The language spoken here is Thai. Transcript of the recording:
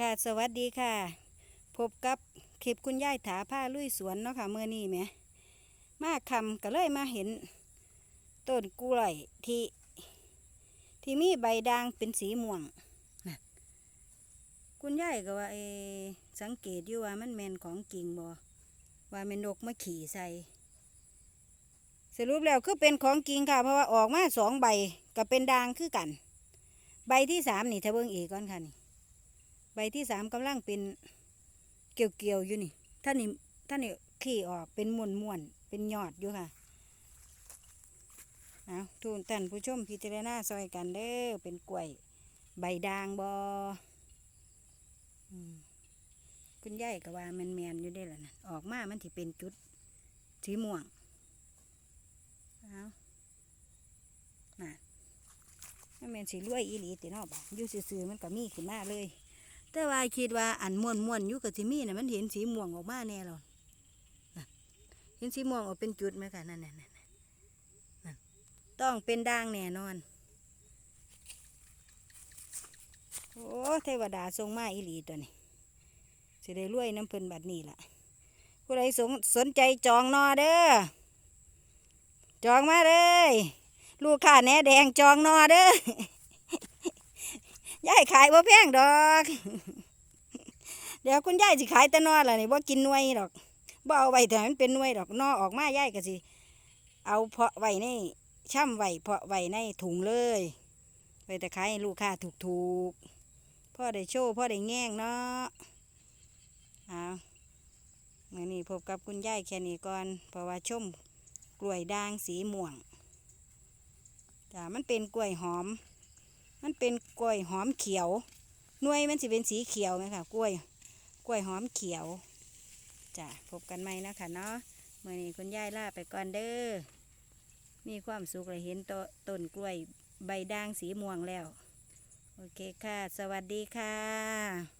ค่ะ สวัสดีค่ะ พบกับคลิปคุณยายถาผ้าลุยสวนเนาะค่ะเมื่อนี้แหมมาคำก็เลยมาเห็นต้นกล้วยที่ ที่มีใบด่างเป็นสีม่วงนะคุณยายก็ว่าเอสังเกตอยู่ว่ามันแมนของจริงบ่ว่าแมันนกมาขี่ใส่สรุปแล้วคือเป็นของจริงค่ะ เพราะว่าออกมาสองใบก็เป็นด่างคือกัน ใบที่สามนี่ถ้าเบิ่งอีกก่อนค่ะนี่ ที่สามกำลังเป็นเกี่ยวๆอยู่นี่ท่านนี่ท่านนี่ขี่ออกเป็นม้วนม้วนเป็นยอดอยู่ค่ะเอาทุนท่านผู้ชมพิจารณาซอยกันเด้อเป็นกล้วยใบด่างบอคุณยายก็ว่ามันแมนอยู่ได้อล่ะนะออกมามันที่เป็นจุดสีม่วงเอาน่ะมันแมนสีรวยอีหลีตินอบอยู่ซื่อๆมันก็มีขึ้นมาเลย แต่ว่าคิดว่าอันม่วนม่วนอยู่กับสิมีน่ะมันเห็นสีม่วงออกมาแน่แล้วน่ะเห็นสีม่วงออกเป็นจุดไหมคะนั่นนั่นนั่นนั่นต้องเป็นด่างแน่นอน โอ้เทวดาทรงมาอีหลีตัวนี้สิได้รวยน้ำเพิ่นบัดนี้ล่ะผู้ใดสนสนใจจองนอเด้อจองมาเลย ลูกค้าแหนแดงจองนอเด้อ ยายขายว่าแพงดอก เดี๋ยวคุณยายสิขายแต่นอล่ะนี่บ่กินหน่วยดอกบ่เอาไว้แต่มันเป็นหน่วยดอกนอออกมายายก็สิเอาเพาะไว้ในช่ำไว้เพาะไว้ในถุงเลยไว้แต่ขายลูกค้าถูกๆพ่อได้โชว์พ่อได้แง่งเนาะเอาเมื่อนี้พบกับคุณยายแค่นี้ก่อนเพราะว่าชมกล้วยด่างสีม่วงจ้ามันเป็นกล้วยหอม มันเป็นกล้วยหอมเขียว หน่วยมันสิเป็นสีเขียวไหมคะกล้วย กล้วยหอมเขียวจ้ะพบกันใหม่นะคะเนาะเมื่อนี้คุณยายลาไปก่อนเด้อ มีความสุขเลยเห็นตต้นกล้วยใบด่างสีม่วงแล้ว โอเคค่ะ สวัสดีค่ะ